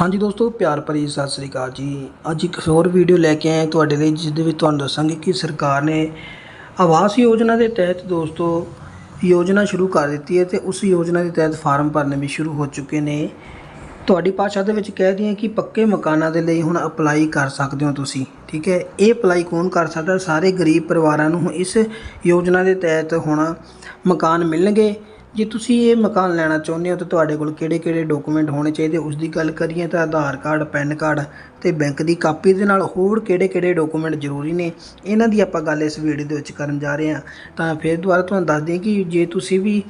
ਹਾਂਜੀ ਦੋਸਤੋ, ਪਿਆਰ ਭਰੀ ਸਤਿ ਸ੍ਰੀ ਅਕਾਲ ਜੀ। ਅੱਜ ਇੱਕ ਹੋਰ ਵੀਡੀਓ ਲੈ ਕੇ ਆਏ ਤੁਹਾਡੇ ਲਈ ਜਿਸ ਦੇ ਵਿੱਚ ਤੁਹਾਨੂੰ ਦੱਸਾਂਗੇ ਕਿ ਸਰਕਾਰ ਨੇ ਆਵਾਸ ਯੋਜਨਾ ਦੇ ਤਹਿਤ ਦੋਸਤੋ ਯੋਜਨਾ ਸ਼ੁਰੂ ਕਰ ਦਿੱਤੀ ਹੈ ਤੇ ਉਸ ਯੋਜਨਾ ਦੇ ਤਹਿਤ ਫਾਰਮ ਭਰਨੇ ਵੀ ਸ਼ੁਰੂ ਹੋ ਚੁੱਕੇ ਨੇ। ਤੁਹਾਡੀ ਭਾਸ਼ਾ ਦੇ ਵਿੱਚ ਕਹਿ ਦਈਏ ਕਿ ਪੱਕੇ ਮਕਾਨਾਂ ਦੇ ਲਈ ਹੁਣ ਅਪਲਾਈ ਕਰ ਸਕਦੇ ਹੋ ਤੁਸੀਂ, ਠੀਕ ਹੈ? ਇਹ ਅਪਲਾਈ ਕੌਣ ਕਰ ਸਕਦਾ? ਸਾਰੇ ਗਰੀਬ ਪਰਿਵਾਰਾਂ ਨੂੰ ਇਸ ਯੋਜਨਾ ਦੇ ਤਹਿਤ ਹੁਣ ਮਕਾਨ ਮਿਲਣਗੇ। ਜੇ ਤੁਸੀਂ ਇਹ ਮਕਾਨ ਲੈਣਾ ਚਾਹੁੰਦੇ ਹੋ ਤਾਂ ਤੁਹਾਡੇ ਕੋਲ ਕਿਹੜੇ-ਕਿਹੜੇ ਡਾਕੂਮੈਂਟ ਹੋਣੇ ਚਾਹੀਦੇ? ਉਸ ਦੀ ਗੱਲ ਕਰੀਏ ਤਾਂ ਆਧਾਰ ਕਾਰਡ, ਪੈਨ ਕਾਰਡ ਤੇ ਬੈਂਕ ਦੀ ਕਾਪੀ ਦੇ ਨਾਲ ਹੋਰ ਕਿਹੜੇ-ਕਿਹੜੇ ਡਾਕੂਮੈਂਟ ਜ਼ਰੂਰੀ ਨੇ? ਇਹਨਾਂ ਦੀ ਆਪਾਂ ਗੱਲ ਇਸ ਵੀਡੀਓ ਦੇ ਵਿੱਚ ਕਰਨ ਜਾ ਰਹੇ ਹਾਂ। ਤਾਂ ਫਿਰ ਦੁਬਾਰਾ ਤੁਹਾਨੂੰ ਦੱਸ ਦਈਏ ਕਿ ਜੇ ਤੁਸੀਂ ਵੀ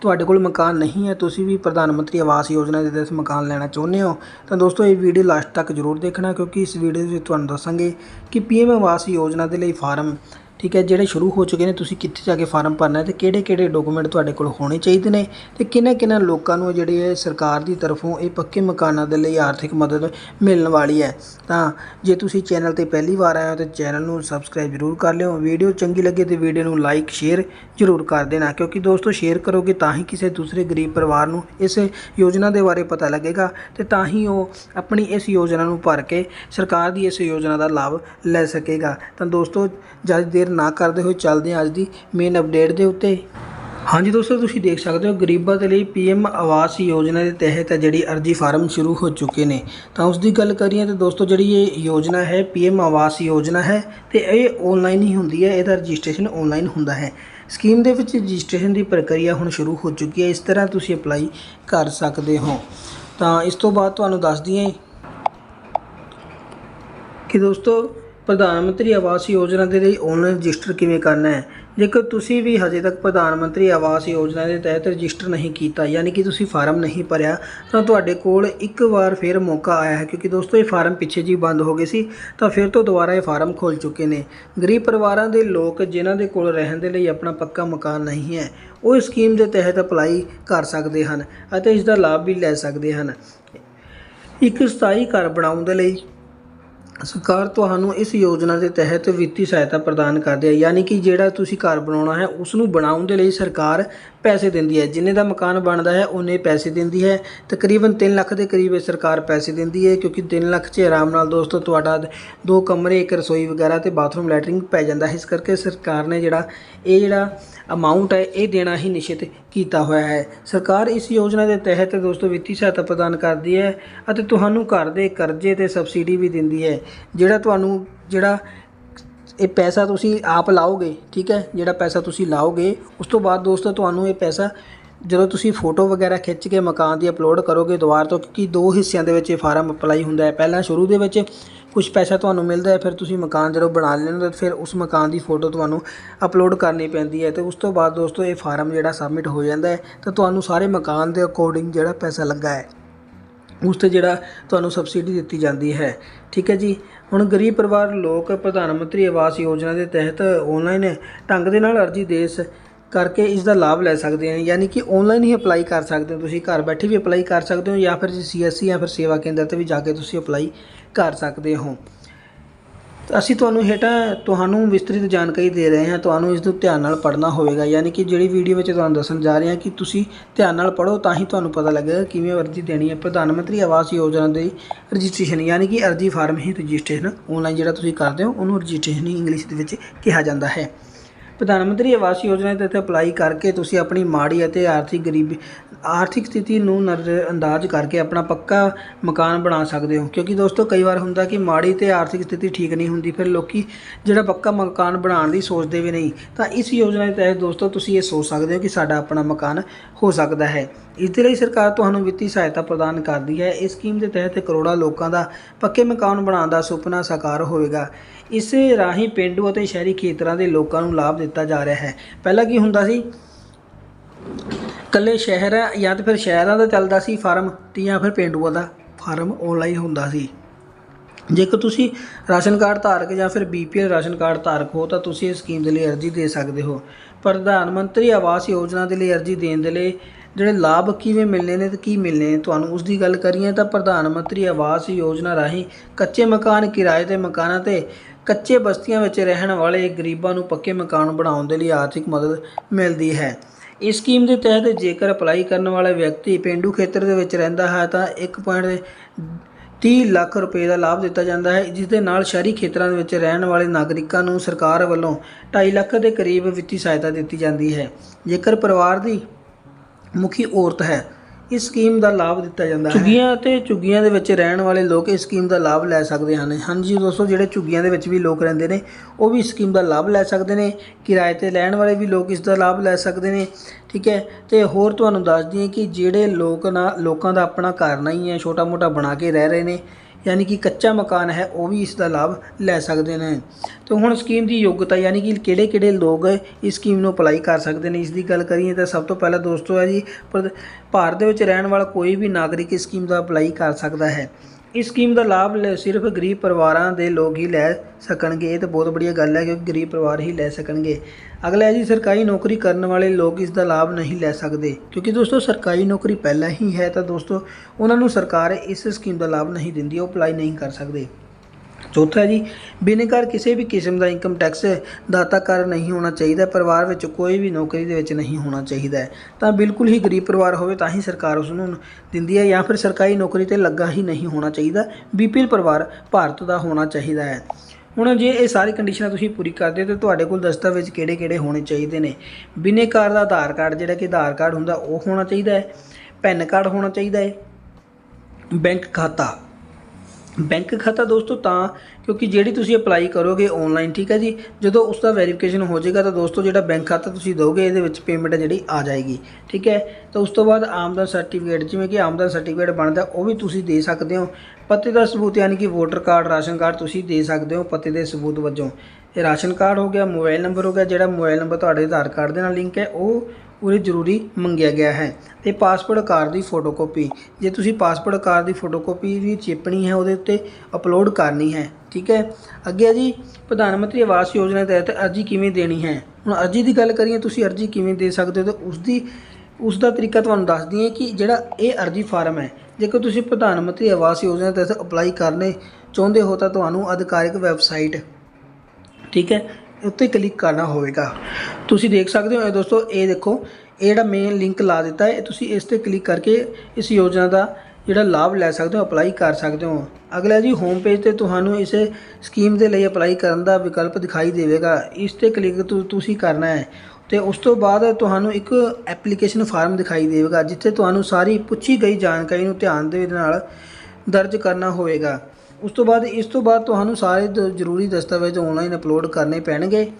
ਤੁਹਾਡੇ ਕੋਲ ਮਕਾਨ ਨਹੀਂ ਹੈ, ਤੁਸੀਂ ਵੀ ਪ੍ਰਧਾਨ ਮੰਤਰੀ ਆਵਾਸ ਯੋਜਨਾ ਦੇ ਤਹਿਤ ਮਕਾਨ ਲੈਣਾ ਚਾਹੁੰਦੇ ਹੋ, ਤਾਂ ਦੋਸਤੋ ਇਹ ਵੀਡੀਓ ਲਾਸਟ ਤੱਕ ਜ਼ਰੂਰ ਦੇਖਣਾ ਕਿਉਂਕਿ ਇਸ ਵੀਡੀਓ ਵਿੱਚ ਤੁਹਾਨੂੰ ਦੱਸਾਂਗੇ ਕਿ ਪੀਐਮ ਆਵਾਸ ਯੋਜਨਾ ਦੇ ਲਈ ਫਾਰਮ ਠੀਕ ਹੈ, ਜਿਹੜੇ ਸ਼ੁਰੂ ਹੋ ਚੁੱਕੇ ਨੇ, ਤੁਸੀਂ ਕਿੱਥੇ ਜਾ ਕੇ ਫਾਰਮ ਭਰਨਾ ਹੈ ਤੇ ਕਿਹੜੇ ਕਿਹੜੇ ਡਾਕੂਮੈਂਟ ਤੁਹਾਡੇ ਕੋਲ ਹੋਣੇ ਚਾਹੀਦੇ ਨੇ ਤੇ ਕਿੰਨੇ ਕਿੰਨੇ ਲੋਕਾਂ ਨੂੰ ਜਿਹੜੇ ਹੈ ਸਰਕਾਰ ਦੀ ਤਰਫੋਂ ਇਹ ਪੱਕੇ ਮਕਾਨਾਂ ਦੇ ਲਈ ਆਰਥਿਕ ਮਦਦ ਮਿਲਣ ਵਾਲੀ ਹੈ? ਤਾਂ ਜੇ ਤੁਸੀਂ ਚੈਨਲ ਤੇ ਪਹਿਲੀ ਵਾਰ ਆਏ ਹੋ ਤਾਂ ਚੈਨਲ ਨੂੰ ਸਬਸਕ੍ਰਾਈਬ ਜ਼ਰੂਰ ਕਰ ਲਿਓ। ਵੀਡੀਓ ਚੰਗੀ ਲੱਗੇ ਤੇ ਵੀਡੀਓ ਨੂੰ ਲਾਈਕ ਸ਼ੇਅਰ ਜ਼ਰੂਰ ਕਰ ਦੇਣਾ, ਕਿਉਂਕਿ ਦੋਸਤੋ ਸ਼ੇਅਰ ਕਰੋਗੇ ਤਾਂ ਹੀ ਕਿਸੇ ਦੂਸਰੇ ਗਰੀਬ ਪਰਿਵਾਰ ਨੂੰ ਇਸ ਯੋਜਨਾ ਦੇ ਬਾਰੇ ਪਤਾ ਲੱਗੇਗਾ ਤੇ ਤਾਂ ਹੀ ਉਹ ਆਪਣੀ ਇਸ ਯੋਜਨਾ ਨੂੰ ਭਰ ਕੇ ਸਰਕਾਰ ਦੀ ਇਸ ਯੋਜਨਾ ਦਾ ਲਾਭ ਲੈ ਸਕੇਗਾ। ਤਾਂ ਦੋਸਤੋ, ਜਦ ਦੇਰ ਨਾ ਕਰਦੇ ਹੋਏ ਚੱਲਦੇ ਹਾਂ ਅੱਜ ਦੀ ਮੇਨ ਅਪਡੇਟ ਦੇ ਉੱਤੇ। ਹਾਂਜੀ ਦੋਸਤੋ, ਤੁਸੀਂ ਦੇਖ ਸਕਦੇ ਹੋ ਗਰੀਬਾਂ ਦੇ ਲਈ ਪੀਐਮ ਆਵਾਸ ਯੋਜਨਾ ਦੇ ਤਹਿਤ ਜਿਹੜੀ ਅਰਜੀ ਫਾਰਮ ਸ਼ੁਰੂ ਹੋ ਚੁੱਕੇ ਨੇ। ਤਾਂ ਉਸ ਦੀ ਗੱਲ ਕਰੀਏ ਤਾਂ ਦੋਸਤੋ, ਜਿਹੜੀ ਇਹ ਯੋਜਨਾ ਹੈ, ਪੀਐਮ ਆਵਾਸ ਯੋਜਨਾ ਹੈ, ਤੇ ਇਹ ਆਨਲਾਈਨ ਹੀ ਹੁੰਦੀ ਹੈ, ਇਹਦਾ ਰਜਿਸਟ੍ਰੇਸ਼ਨ ਆਨਲਾਈਨ ਹੁੰਦਾ ਹੈ। ਸਕੀਮ ਦੇ ਵਿੱਚ ਰਜਿਸਟ੍ਰੇਸ਼ਨ ਦੀ ਪ੍ਰਕਿਰਿਆ ਹੁਣ ਸ਼ੁਰੂ ਹੋ ਚੁੱਕੀ ਹੈ, ਇਸ ਤਰ੍ਹਾਂ ਤੁਸੀਂ ਅਪਲਾਈ ਕਰ ਸਕਦੇ ਹੋ। ਤਾਂ ਇਸ ਤੋਂ ਬਾਅਦ ਤੁਹਾਨੂੰ ਦੱਸ ਦਈਏ ਕਿ ਦੋਸਤੋ ਪ੍ਰਧਾਨ ਮੰਤਰੀ ਆਵਾਸ ਯੋਜਨਾ ਦੇ ਲਈ ਆਨਲਾਈਨ ਰਜਿਸਟਰ ਕਿਵੇਂ ਕਰਨਾ ਹੈ? ਜੇਕਰ ਤੁਸੀਂ ਵੀ ਹਜੇ ਤੱਕ ਪ੍ਰਧਾਨ ਮੰਤਰੀ ਆਵਾਸ ਯੋਜਨਾ ਦੇ ਤਹਿਤ ਰਜਿਸਟਰ ਨਹੀਂ ਕੀਤਾ, ਯਾਨੀ ਕਿ ਤੁਸੀਂ ਫਾਰਮ ਨਹੀਂ ਭਰਿਆ, ਤਾਂ ਤੁਹਾਡੇ ਕੋਲ ਇੱਕ ਵਾਰ ਫਿਰ ਮੌਕਾ ਆਇਆ ਹੈ, ਕਿਉਂਕਿ ਦੋਸਤੋ ਇਹ ਫਾਰਮ ਪਿੱਛੇ ਜੀ ਬੰਦ ਹੋ ਗਏ ਸੀ, ਤਾਂ ਫਿਰ ਤੋਂ ਦੁਬਾਰਾ ਇਹ ਫਾਰਮ ਖੁੱਲ ਚੁੱਕੇ ਨੇ। ਗਰੀਬ ਪਰਿਵਾਰਾਂ ਦੇ ਲੋਕ ਜਿਨ੍ਹਾਂ ਦੇ ਕੋਲ ਰਹਿਣ ਦੇ ਲਈ ਆਪਣਾ ਪੱਕਾ ਮਕਾਨ ਨਹੀਂ ਹੈ, ਉਹ ਇਸ ਸਕੀਮ ਦੇ ਤਹਿਤ ਅਪਲਾਈ ਕਰ ਸਕਦੇ ਹਨ ਅਤੇ ਇਸ ਦਾ ਲਾਭ ਵੀ ਲੈ ਸਕਦੇ ਹਨ। ਇੱਕ ਸਥਾਈ ਘਰ ਬਣਾਉਣ ਦੇ ਲਈ ਸਰਕਾਰ ਤੁਹਾਨੂੰ ਇਸ ਯੋਜਨਾ ਦੇ ਤਹਿਤ ਵਿੱਤੀ ਸਹਾਇਤਾ ਪ੍ਰਦਾਨ ਕਰਦੀ ਹੈ। ਯਾਨੀ ਕਿ ਜਿਹੜਾ ਤੁਸੀਂ ਘਰ ਬਣਾਉਣਾ ਹੈ ਉਸ ਨੂੰ ਬਣਾਉਣ ਦੇ ਲਈ ਸਰਕਾਰ ਪੈਸੇ ਦਿੰਦੀ ਹੈ। ਜਿੰਨੇ ਦਾ ਮਕਾਨ ਬਣਦਾ ਹੈ, ਉਹਨੇ ਪੈਸੇ ਦਿੰਦੀ ਹੈ। ਤਕਰੀਬਨ 3 ਲੱਖ ਦੇ ਕਰੀਬ ਇਹ ਸਰਕਾਰ ਪੈਸੇ ਦਿੰਦੀ ਹੈ, ਕਿਉਂਕਿ 3 ਲੱਖ 'ਚ ਆਰਾਮ ਨਾਲ ਦੋਸਤੋ ਤੁਹਾਡਾ ਦੋ ਕਮਰੇ, ਇੱਕ ਰਸੋਈ ਵਗੈਰਾ ਤੇ ਬਾਥਰੂਮ ਲੈਟਰਿੰਗ ਪੈ ਜਾਂਦਾ ਹੈ। ਇਸ ਕਰਕੇ ਸਰਕਾਰ ਨੇ ਜਿਹੜਾ, ਇਹ ਜਿਹੜਾ ਅਮਾਉਂਟ ਹੈ, ਇਹ ਦੇਣਾ ਹੀ ਨਿਸ਼ਚਿਤ ਕੀਤਾ ਹੋਇਆ ਹੈ। ਸਰਕਾਰ ਇਸ ਯੋਜਨਾ ਦੇ ਤਹਿਤ ਦੋਸਤੋ ਵਿੱਤੀ ਸਹਾਇਤਾ ਪ੍ਰਦਾਨ ਕਰਦੀ ਹੈ ਅਤੇ ਤੁਹਾਨੂੰ ਘਰ ਦੇ ਕਰਜ਼ੇ ਤੇ ਸਬਸਿਡੀ ਵੀ ਦਿੰਦੀ ਹੈ। ਜਿਹੜਾ ਤੁਹਾਨੂੰ, ਜਿਹੜਾ ਇਹ ਪੈਸਾ ਤੁਸੀਂ ਆਪ ਲਾਓਗੇ, ਠੀਕ ਹੈ, ਜਿਹੜਾ ਪੈਸਾ ਤੁਸੀਂ ਲਾਓਗੇ, ਉਸ ਤੋਂ ਬਾਅਦ ਦੋਸਤੋ ਤੁਹਾਨੂੰ ਇਹ ਪੈਸਾ ਜਦੋਂ ਤੁਸੀਂ ਫੋਟੋ ਵਗੈਰਾ ਖਿੱਚ ਕੇ ਮਕਾਨ ਦੀ ਅਪਲੋਡ ਕਰੋਗੇ ਦੁਬਾਰਾ ਤੋਂ, ਕਿਉਂਕਿ ਦੋ ਹਿੱਸਿਆਂ ਦੇ ਵਿੱਚ ਇਹ ਫਾਰਮ ਅਪਲਾਈ ਹੁੰਦਾ ਹੈ। ਪਹਿਲਾਂ ਸ਼ੁਰੂ ਦੇ ਵਿੱਚ ਕੁਝ ਪੈਸਾ ਤੁਹਾਨੂੰ ਮਿਲਦਾ ਹੈ, ਫਿਰ ਤੁਸੀਂ ਮਕਾਨ ਜਦੋਂ ਬਣਾ ਲੈਂਦੇ ਹੋ ਫਿਰ ਉਸ ਮਕਾਨ ਦੀ ਫੋਟੋ ਤੁਹਾਨੂੰ ਅਪਲੋਡ ਕਰਨੀ ਪੈਂਦੀ ਹੈ। ਤੇ ਉਸ ਤੋਂ ਬਾਅਦ ਦੋਸਤੋ, ਇਹ ਫਾਰਮ ਜਿਹੜਾ ਸਬਮਿਟ ਹੋ ਜਾਂਦਾ ਹੈ, ਤਾਂ ਤੁਹਾਨੂੰ ਸਾਰੇ ਮਕਾਨ ਦੇ ਅਕੋਰਡਿੰਗ ਜਿਹੜਾ ਪੈਸਾ ਲੱਗਾ ਹੈ, ਉਸ ਤੇ ਜਿਹੜਾ ਤੁਹਾਨੂੰ ਸਬਸਿਡੀ ਦਿੱਤੀ ਜਾਂਦੀ ਹੈ। ਠੀਕ ਹੈ ਜੀ? ਹੁਣ ਗਰੀਬ ਪਰਿਵਾਰ ਲੋਕ ਪ੍ਰਧਾਨ ਮੰਤਰੀ ਆਵਾਸ ਯੋਜਨਾ ਦੇ ਤਹਿਤ ਆਨਲਾਈਨ ਢੰਗ ਦੇ ਨਾਲ ਅਰਜ਼ੀ ਦੇ ਸ ਕਰਕੇ ਇਸ ਦਾ ਲਾਭ ਲੈ ਸਕਦੇ ਹਨ ਯਾਨੀ ਕਿ ਆਨਲਾਈਨ ਹੀ ਅਪਲਾਈ ਕਰ ਸਕਦੇ ਹੋ। ਤੁਸੀਂ ਘਰ ਬੈਠੇ ਵੀ ਅਪਲਾਈ ਕਰ ਸਕਦੇ ਹੋ ਜਾਂ ਫਿਰ ਸੀਐਸਸੀ ਜਾਂ ਫਿਰ ਸੇਵਾ ਕੇਂਦਰ ਤੇ ਵੀ ਜਾ ਕੇ ਤੁਸੀਂ ਅਪਲਾਈ ਕਰ ਸਕਦੇ ਹੋ। ਅਸੀਂ ਤੁਹਾਨੂੰ ਹੇਠਾਂ ਤੁਹਾਨੂੰ ਵਿਸਤ੍ਰਿਤ ਜਾਣਕਾਰੀ ਦੇ ਰਹੇ ਹਾਂ। ਤੁਹਾਨੂੰ ਇਸ ਨੂੰ ਧਿਆਨ ਨਾਲ ਪੜ੍ਹਨਾ ਹੋਵੇਗਾ। ਯਾਨੀ ਕਿ ਜਿਹੜੀ ਵੀਡੀਓ ਵਿੱਚ ਤੁਹਾਨੂੰ ਦੱਸਣ ਜਾ ਰਹੇ ਹਾਂ ਕਿ ਤੁਸੀਂ ਧਿਆਨ ਨਾਲ ਪੜ੍ਹੋ ਤਾਂ ਹੀ ਤੁਹਾਨੂੰ ਪਤਾ ਲੱਗੇਗਾ ਕਿਵੇਂ ਅਰਜ਼ੀ ਦੇਣੀ ਹੈ। ਪ੍ਰਧਾਨ ਮੰਤਰੀ ਆਵਾਸ ਯੋਜਨਾ ਦੀ ਰਜਿਸਟ੍ਰੇਸ਼ਨ, ਯਾਨੀ ਕਿ ਅਰਜ਼ੀ ਫਾਰਮ ਹੀ ਰਜਿਸਟ੍ਰੇਸ਼ਨ ਆਨਲਾਈਨ ਜਿਹੜਾ ਤੁਸੀਂ ਕਰਦੇ ਹੋ, ਉਹਨੂੰ ਰਜਿਸਟ੍ਰੇਸ਼ਨ ਹੀ ਇੰਗਲਿਸ਼ ਦੇ ਵਿੱਚ ਕਿਹਾ ਜਾਂਦਾ ਹੈ। ਪ੍ਰਧਾਨ ਮੰਤਰੀ ਆਵਾਸ ਯੋਜਨਾ ਦੇ ਤਹਿਤ ਅਪਲਾਈ ਕਰਕੇ ਤੁਸੀਂ ਆਪਣੀ ਮਾੜੀ ਅਤੇ ਆਰਥਿਕ ਗਰੀਬੀ ਆਰਥਿਕ ਸਥਿਤੀ ਨੂੰ ਨਜ਼ਰਅੰਦਾਜ਼ ਕਰਕੇ ਆਪਣਾ ਪੱਕਾ ਮਕਾਨ ਬਣਾ ਸਕਦੇ ਹੋ। ਕਿਉਂਕਿ ਦੋਸਤੋ, ਕਈ ਵਾਰ ਹੁੰਦਾ ਕਿ ਮਾੜੀ ਤੇ ਆਰਥਿਕ ਸਥਿਤੀ ਠੀਕ ਨਹੀਂ ਹੁੰਦੀ, ਫਿਰ ਲੋਕੀ ਜਿਹੜਾ ਪੱਕਾ ਮਕਾਨ ਬਣਾਉਣ ਦੀ ਸੋਚਦੇ ਵੀ ਨਹੀਂ। ਤਾਂ ਇਸ ਯੋਜਨਾ ਦੇ ਤਹਿਤ ਦੋਸਤੋ, ਤੁਸੀਂ ਇਹ ਸੋਚ ਸਕਦੇ ਹੋ ਕਿ ਸਾਡਾ ਆਪਣਾ ਮਕਾਨ ਹੋ ਸਕਦਾ ਹੈ। ਇਸ ਦੇ ਲਈ ਸਰਕਾਰ ਤੁਹਾਨੂੰ ਵਿੱਤੀ ਸਹਾਇਤਾ ਪ੍ਰਦਾਨ ਕਰਦੀ ਹੈ। ਇਸ ਸਕੀਮ ਦੇ ਤਹਿਤ ਕਰੋੜਾਂ ਲੋਕਾਂ ਦਾ ਪੱਕੇ ਮਕਾਨ ਬਣਾਉਣ ਦਾ ਸੁਪਨਾ ਸਾਕਾਰ ਹੋਵੇਗਾ। ਇਸ ਰਾਹੀਂ ਪਿੰਡੂ ਅਤੇ ਸ਼ਹਿਰੀ ਖੇਤਰਾਂ ਦੇ ਲੋਕਾਂ ਨੂੰ ਲਾਭ ਦਿੱਤਾ ਜਾ ਰਿਹਾ ਹੈ। ਪਹਿਲਾਂ ਕੀ ਹੁੰਦਾ ਸੀ? ਇਕੱਲੇ ਸ਼ਹਿਰ ਜਾਂ ਤਾਂ ਫਿਰ ਸ਼ਹਿਰਾਂ ਦਾ ਚੱਲਦਾ ਸੀ ਫਾਰਮ, ਤੇ ਜਾਂ ਫਿਰ ਪਿੰਡੂਆਂ ਦਾ ਫਾਰਮ ਆਨਲਾਈਨ ਹੁੰਦਾ ਸੀ। ਜੇਕਰ ਤੁਸੀਂ ਰਾਸ਼ਨ ਕਾਰਡ ਧਾਰਕ ਜਾਂ ਫਿਰ ਬੀਪੀਐਲ ਰਾਸ਼ਨ ਕਾਰਡ ਧਾਰਕ ਹੋ, ਤਾਂ ਤੁਸੀਂ ਇਸ ਸਕੀਮ ਦੇ ਲਈ ਅਰਜ਼ੀ ਦੇ ਸਕਦੇ ਹੋ। ਪ੍ਰਧਾਨ ਮੰਤਰੀ ਆਵਾਸ ਯੋਜਨਾ ਦੇ ਲਈ ਅਰਜ਼ੀ ਦੇਣ ਦੇ ਲਈ ਜਿਹੜੇ ਲਾਭ ਕਿਵੇਂ ਮਿਲਨੇ ਨੇ ਤੇ ਕੀ ਮਿਲਨੇ ਨੇ, ਤੁਹਾਨੂੰ ਉਸ ਦੀ ਗੱਲ ਕਰੀਏ ਤਾਂ ਪ੍ਰਧਾਨ ਮੰਤਰੀ ਆਵਾਸ ਯੋਜਨਾ ਰਾਹੀਂ ਕੱਚੇ ਮਕਾਨ, ਕਿਰਾਏ ਦੇ ਮਕਾਨਾਂ ਤੇ ਕੱਚੇ ਬਸਤੀਆਂ ਵਿੱਚ ਰਹਿਣ ਵਾਲੇ ਗਰੀਬਾਂ ਨੂੰ ਪੱਕੇ ਮਕਾਨ ਬਣਾਉਣ ਦੇ ਲਈ ਆਰਥਿਕ ਮਦਦ ਮਿਲਦੀ ਹੈ। ਇਸ ਸਕੀਮ ਦੇ ਤਹਿਤ ਜੇਕਰ ਅਪਲਾਈ ਕਰਨ ਵਾਲਾ ਵਿਅਕਤੀ ਪਿੰਡੂ ਖੇਤਰ ਦੇ ਵਿੱਚ ਰਹਿੰਦਾ ਹੈ ਤਾਂ 1.30 ਲੱਖ ਰੁਪਏ ਦਾ ਲਾਭ ਦਿੱਤਾ ਜਾਂਦਾ ਹੈ, ਜਿਸ ਦੇ ਨਾਲ ਸ਼ਹਿਰੀ ਖੇਤਰਾਂ ਦੇ ਵਿੱਚ ਰਹਿਣ ਵਾਲੇ ਨਾਗਰਿਕਾਂ ਨੂੰ ਸਰਕਾਰ ਵੱਲੋਂ 2.5 ਲੱਖ ਦੇ ਕਰੀਬ ਵਿੱਤੀ ਸਹਾਇਤਾ ਦਿੱਤੀ ਜਾਂਦੀ ਹੈ। ਜੇਕਰ ਪਰਿਵਾਰ ਦੀ ਮੁਖੀ ਔਰਤ ਹੈ ਇਸ ਸਕੀਮ ਦਾ ਲਾਭ ਦਿੱਤਾ ਜਾਂਦਾ ਹੈ। ਝੁੱਗੀਆਂ ਅਤੇ ਝੁੱਗੀਆਂ ਦੇ ਵਿੱਚ ਰਹਿਣ ਵਾਲੇ ਲੋਕ ਇਸ ਸਕੀਮ ਦਾ ਲਾਭ ਲੈ ਸਕਦੇ ਹਨ। ਹਾਂਜੀ ਦੋਸਤੋ, ਜਿਹੜੇ ਝੁੱਗੀਆਂ ਦੇ ਵਿੱਚ ਵੀ ਲੋਕ ਰਹਿੰਦੇ ਨੇ, ਉਹ ਵੀ ਇਸ ਸਕੀਮ ਦਾ ਲਾਭ ਲੈ ਸਕਦੇ ਨੇ। ਕਿਰਾਏ ਤੇ ਲੈਣ ਵਾਲੇ ਵੀ ਲੋਕ ਇਸ ਦਾ ਲਾਭ ਲੈ ਸਕਦੇ ਨੇ, ਠੀਕ ਹੈ? ਤੇ ਹੋਰ ਤੁਹਾਨੂੰ ਦੱਸ ਦਈਏ ਕਿ ਜਿਹੜੇ ਲੋਕ ਨਾ, ਲੋਕਾਂ ਦਾ ਆਪਣਾ ਘਰ ਨਹੀਂ ਹੈ ਛੋਟਾ ਮੋਟਾ ਬਣਾ ਕੇ ਰਹਿ ਰਹੇ ਨੇ ਯਾਨੀ ਕਿ ਕੱਚਾ ਮਕਾਨ ਹੈ, ਉਹ ਵੀ ਇਸ ਦਾ ਲਾਭ ਲੈ ਸਕਦੇ ਨੇ। ਤੇ ਹੁਣ ਸਕੀਮ ਦੀ ਯੋਗਤਾ, ਯਾਨੀ ਕਿ ਕਿਹੜੇ ਕਿਹੜੇ ਲੋਕ ਇਸ ਸਕੀਮ ਨੂੰ ਅਪਲਾਈ ਕਰ ਸਕਦੇ ਨੇ, ਇਸ ਦੀ ਗੱਲ ਕਰੀਏ ਤਾਂ ਸਭ ਤੋਂ ਪਹਿਲਾਂ ਦੋਸਤੋ ਹੈ ਜੀ, ਪਰ ਭਾਰਤ ਦੇ ਵਿੱਚ ਰਹਿਣ ਵਾਲਾ ਕੋਈ ਵੀ ਨਾਗਰਿਕ ਇਸ ਸਕੀਮ ਦਾ ਅਪਲਾਈ ਕਰ ਸਕਦਾ ਹੈ। ਇਸ ਸਕੀਮ ਦਾ ਲਾਭ ਲੈ- ਸਿਰਫ ਗਰੀਬ ਪਰਿਵਾਰਾਂ ਦੇ ਲੋਕ ਹੀ ਲੈ ਸਕਣਗੇ। ਇਹ ਤਾਂ ਬਹੁਤ ਵਧੀਆ ਗੱਲ ਹੈ ਕਿਉਂਕਿ ਗਰੀਬ ਪਰਿਵਾਰ ਹੀ ਲੈ ਸਕਣਗੇ। ਅਗਲਾ ਹੈ ਜੀ, ਸਰਕਾਰੀ ਨੌਕਰੀ ਕਰਨ ਵਾਲੇ ਲੋਕ ਇਸ ਦਾ ਲਾਭ ਨਹੀਂ ਲੈ ਸਕਦੇ। ਕਿਉਂਕਿ ਦੋਸਤੋ, ਸਰਕਾਰੀ ਨੌਕਰੀ ਪਹਿਲਾਂ ਹੀ ਹੈ ਤਾਂ ਦੋਸਤੋ, ਉਹਨਾਂ ਨੂੰ ਸਰਕਾਰ ਇਸ ਸਕੀਮ ਦਾ ਲਾਭ ਨਹੀਂ ਦਿੰਦੀ, ਉਹ ਅਪਲਾਈ ਨਹੀਂ ਕਰ ਸਕਦੇ। ਚੌਥਾ ਜੀ। ਬਿਨੇਕਾਰ ਕਿਸੇ ਵੀ ਕਿਸਮ ਦਾ ਇਨਕਮ ਟੈਕਸ ਦਾਤਾ ਕਰ ਨਹੀਂ ਹੋਣਾ ਚਾਹੀਦਾ। ਪਰਿਵਾਰ ਵਿੱਚ ਕੋਈ ਵੀ ਨੌਕਰੀ ਦੇ ਵਿੱਚ ਨਹੀਂ ਹੋਣਾ ਚਾਹੀਦਾ ਤਾਂ ਬਿਲਕੁਲ ਹੀ ਗਰੀਬ ਪਰਿਵਾਰ ਹੋਵੇ ਤਾਂ ਹੀ ਸਰਕਾਰ ਉਸ ਨੂੰ ਦਿੰਦੀ ਹੈ ਜਾਂ ਫਿਰ ਸਰਕਾਰੀ ਨੌਕਰੀ ਤੇ ਲੱਗਾ ਹੀ ਨਹੀਂ ਹੋਣਾ ਚਾਹੀਦਾ। ਬੀਪੀਐਲ ਪਰਿਵਾਰ ਭਾਰਤ ਦਾ ਹੋਣਾ ਚਾਹੀਦਾ ਹੈ। ਹੁਣ ਜੇ ਇਹ ਸਾਰੀ ਕੰਡੀਸ਼ਨਾਂ ਤੁਸੀਂ ਪੂਰੀ ਕਰਦੇ ਹੋ ਤਾਂ ਤੁਹਾਡੇ ਕੋਲ ਦਸਤਾਵੇਜ਼ ਕਿਹੜੇ-ਕਿਹੜੇ ਹੋਣੇ ਚਾਹੀਦੇ ਨੇ? ਬਿਨੇਕਾਰ ਦਾ ਆਧਾਰ ਕਾਰਡ ਜਿਹੜਾ ਕਿ ਆਧਾਰ ਕਾਰਡ ਹੁੰਦਾ ਉਹ ਹੋਣਾ ਚਾਹੀਦਾ ਹੈ। ਪੈਨ ਕਾਰਡ ਹੋਣਾ ਚਾਹੀਦਾ ਹੈ। ਬੈਂਕ ਖਾਤਾ। ਬੈਂਕ ਖਾਤਾ ਦੋਸਤੋ, ਤਾਂ ਕਿਉਂਕਿ ਜਿਹੜੀ ਤੁਸੀਂ ਅਪਲਾਈ ਕਰੋਗੇ ਆਨਲਾਈਨ ਠੀਕ ਹੈ ਜੀ? ਜਦੋਂ ਉਸ ਦਾ ਵੈਰੀਫਿਕੇਸ਼ਨ ਹੋ ਜਾਏਗਾ ਤਾਂ ਦੋਸਤੋ, ਜਿਹੜਾ ਬੈਂਕ ਖਾਤਾ ਤੁਸੀਂ ਦੋਗੇ, ਇਹਦੇ ਵਿੱਚ ਪੇਮੈਂਟ ਜਿਹੜੀ ਆ ਜਾਏਗੀ, ਠੀਕ ਹੈ? ਤਾਂ ਉਸ ਤੋਂ ਬਾਅਦ ਆਮਦਨ ਸਰਟੀਫਿਕੇਟ ਜਿਵੇਂ ਕਿ ਆਮਦਨ ਸਰਟੀਫਿਕੇਟ ਬਣਦਾ, ਉਹ ਵੀ ਤੁਸੀਂ ਦੇ ਸਕਦੇ ਹੋ। ਪਤੇ ਦਾ ਸਬੂਤ ਯਾਨੀ ਕਿ ਵੋਟਰ ਕਾਰਡ ਰਾਸ਼ਨ ਕਾਰਡ ਤੁਸੀਂ ਦੇ ਸਕਦੇ ਹੋ ਪਤੇ ਦੇ ਸਬੂਤ ਵਜੋਂ। ਇਹ ਰਾਸ਼ਨ ਕਾਰਡ ਹੋ ਗਿਆ ਮੋਬਾਈਲ ਨੰਬਰ ਹੋ ਗਿਆ, ਜਿਹੜਾ ਮੋਬਾਈਲ ਨੰਬਰ ਤੁਹਾਡੇ ਆਧਾਰ ਕਾਰਡ ਦੇ ਨਾਲ ਲਿੰਕ ਹੈ, ਉਹ ਉਰੇ ਜ਼ਰੂਰੀ ਮੰਗਿਆ ਗਿਆ ਹੈ। ਤੇ ਪਾਸਪੋਰਟ ਆਕਾਰ ਦੀ ਫੋਟੋਕਾਪੀ। ਜੇ ਤੁਸੀਂ ਪਾਸਪੋਰਟ ਆਕਾਰ ਦੀ ਫੋਟੋਕਾਪੀ ਵੀ ਚਿਪਣੀ ਹੈ, ਉਹਦੇ ਉੱਤੇ ਅਪਲੋਡ ਕਰਨੀ ਹੈ, ਠੀਕ ਹੈ? ਅੱਗੇ ਹੈ ਜੀ, ਪ੍ਰਧਾਨ ਮੰਤਰੀ ਆਵਾਸ ਯੋਜਨਾ ਤਹਿਤ ਅਰਜ਼ੀ ਕਿਵੇਂ ਦੇਣੀ ਹੈ? ਹੁਣ ਅਰਜ਼ੀ ਦੀ ਗੱਲ ਕਰੀਏ, ਤੁਸੀਂ ਅਰਜ਼ੀ ਕਿਵੇਂ ਦੇ ਸਕਦੇ ਹੋ? ਤਾਂ ਉਸ ਦੀ, ਉਸ ਦਾ ਤਰੀਕਾ ਤੁਹਾਨੂੰ ਦੱਸ ਦਈਏ ਕਿ ਜਿਹੜਾ ਇਹ ਅਰਜ਼ੀ ਫਾਰਮ ਹੈ, ਜੇਕਰ ਤੁਸੀਂ ਪ੍ਰਧਾਨ ਮੰਤਰੀ ਆਵਾਸ ਯੋਜਨਾ ਤਹਿਤ ਅਪਲਾਈ ਕਰਨੇ ਚਾਹੁੰਦੇ ਹੋ, ਤਾਂ ਤੁਹਾਨੂੰ ਅਧਿਕਾਰਿਕ ਵੈਬਸਾਈਟ, ਠੀਕ ਹੈ? ਉੱਤੇ ਕਲਿੱਕ ਕਰਨਾ ਹੋਵੇਗਾ। ਤੁਸੀਂ ਦੇਖ ਸਕਦੇ ਹੋ ਇਹ ਦੋਸਤੋ, ਇਹ ਦੇਖੋ, ਇਹ ਜਿਹੜਾ ਮੇਨ ਲਿੰਕ ਲਾ ਦਿੱਤਾ ਹੈ ਤੁਸੀਂ ਇਸ ਤੇ ਕਲਿੱਕ ਕਰਕੇ ਇਸ ਯੋਜਨਾ ਦਾ ਜਿਹੜਾ ਲਾਭ ਲੈ ਸਕਦੇ ਹੋ ਅਪਲਾਈ ਕਰ ਸਕਦੇ ਹੋ। ਅਗਲਾ ਜੀ ਹੋਮ ਪੇਜ ਤੇ ਤੁਹਾਨੂੰ ਇਸ ਸਕੀਮ ਦੇ ਲਈ ਅਪਲਾਈ ਕਰਨ ਦਾ ਵਿਕਲਪ ਦਿਖਾਈ ਦੇਵੇਗਾ। ਇਸ ਤੇ ਕਲਿੱਕ ਤੁਸੀਂ ਕਰਨਾ ਹੈ। ਤੇ ਉਸ ਤੋਂ ਬਾਅਦ ਤੁਹਾਨੂੰ ਇੱਕ ਐਪਲੀਕੇਸ਼ਨ ਫਾਰਮ ਦਿਖਾਈ ਦੇਵੇਗਾ, ਜਿੱਥੇ ਤੁਹਾਨੂੰ ਸਾਰੀ ਪੁੱਛੀ ਗਈ ਜਾਣਕਾਰੀ ਨੂੰ ਧਿਆਨ ਦੇ ਨਾਲ ਦਰਜ ਕਰਨਾ ਹੋਵੇਗਾ। ਉਸ ਤੋਂ ਬਾਅਦ, ਇਸ ਤੋਂ ਬਾਅਦ ਤੁਹਾਨੂੰ ਸਾਰੇ ਦ- ਜ਼ਰੂਰੀ ਦਸਤਾਵੇਜ਼ ਆਨਲਾਈਨ ਅਪਲੋਡ ਕਰਨੇ ਪੈਣਗੇ।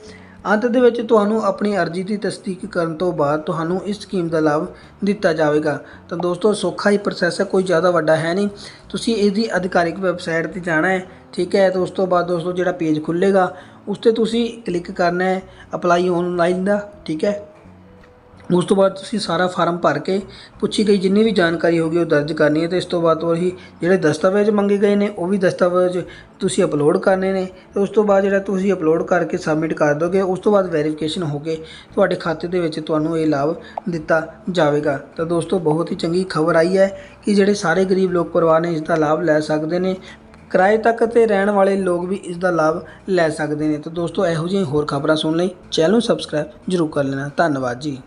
ਅੰਤ ਦੇ ਵਿੱਚ ਤੁਹਾਨੂੰ ਆਪਣੀ ਅਰਜ਼ੀ ਦੀ ਤਸਦੀਕ ਕਰਨ ਤੋਂ ਬਾਅਦ ਤੁਹਾਨੂੰ ਇਸ ਸਕੀਮ ਦਾ ਲਾਭ ਦਿੱਤਾ ਜਾਵੇਗਾ। ਤਾਂ ਦੋਸਤੋ, ਸੌਖਾ ਹੀ ਪ੍ਰੋਸੈਸ ਹੈ, ਕੋਈ ਜ਼ਿਆਦਾ ਵੱਡਾ ਹੈ ਨਹੀਂ। ਤੁਸੀਂ ਇਹਦੀ ਅਧਿਕਾਰਿਕ ਵੈਬਸਾਈਟ ਤੇ ਜਾਣਾ ਹੈ, ਠੀਕ ਹੈ? ਤੇ ਉਸ ਤੋਂ ਬਾਅਦ ਦੋਸਤੋ, ਜਿਹੜਾ ਪੇਜ ਖੁੱਲੇਗਾ ਉਸ ਤੇ ਤੁਸੀਂ ਕਲਿੱਕ ਕਰਨਾ ਹੈ ਅਪਲਾਈ ਆਨਲਾਈਨ ਦਾ, ਠੀਕ ਹੈ? ਉਸ ਤੋਂ ਬਾਅਦ ਤੁਸੀਂ ਸਾਰਾ ਫਾਰਮ ਭਰ ਕੇ ਪੁੱਛੀ ਗਈ, ਜਿੰਨੀ ਵੀ ਜਾਣਕਾਰੀ ਹੋਗੀ ਉਹ ਦਰਜ ਕਰਨੀ ਹੈ ਤੇ ਇਸ ਤੋਂ ਬਾਅਦ ਉਹੀ ਜਿਹੜੇ ਦਸਤਾਵੇਜ਼ ਮੰਗੇ ਗਏ ਨੇ, ਉਹ ਵੀ ਦਸਤਾਵੇਜ਼ ਤੁਸੀਂ ਅਪਲੋਡ ਕਰਨੇ ਨੇ ਤੇ ਉਸ ਤੋਂ ਬਾਅਦ ਜਿਹੜਾ ਤੁਸੀਂ ਅਪਲੋਡ ਕਰਕੇ ਸਬਮਿਟ ਕਰ ਦੋਗੇ, ਉਸ ਤੋਂ ਬਾਅਦ ਵੈਰੀਫਿਕੇਸ਼ਨ ਹੋ ਕੇ ਤੁਹਾਡੇ ਖਾਤੇ ਦੇ ਵਿੱਚ ਤੁਹਾਨੂੰ ਇਹ ਲਾਭ ਦਿੱਤਾ ਜਾਵੇਗਾ। ਤਾਂ ਦੋਸਤੋ, ਬਹੁਤ ਹੀ ਚੰਗੀ ਖਬਰ ਆਈ ਹੈ ਕਿ ਜਿਹੜੇ ਸਾਰੇ ਗਰੀਬ ਲੋਕ ਪਰਿਵਾਰ ਨੇ ਇਸ ਦਾ ਲਾਭ ਲੈ ਸਕਦੇ ਨੇ, ਕਿਰਾਏ ਤੱਕ ਤੇ ਰਹਿਣ ਵਾਲੇ ਲੋਕ ਵੀ ਇਸ ਦਾ ਲਾਭ ਲੈ ਸਕਦੇ ਨੇ। ਤਾਂ ਦੋਸਤੋ, ਇਹੋ ਜਿਹੀਆਂ ਹੋਰ ਖਬਰਾਂ ਸੁਣ ਲਈ ਚੈਨਲ ਨੂੰ ਸਬਸਕ੍ਰਾਈਬ ਜ਼ਰੂਰ ਕਰ ਲੈਣਾ। ਧੰਨਵਾਦ ਜੀ।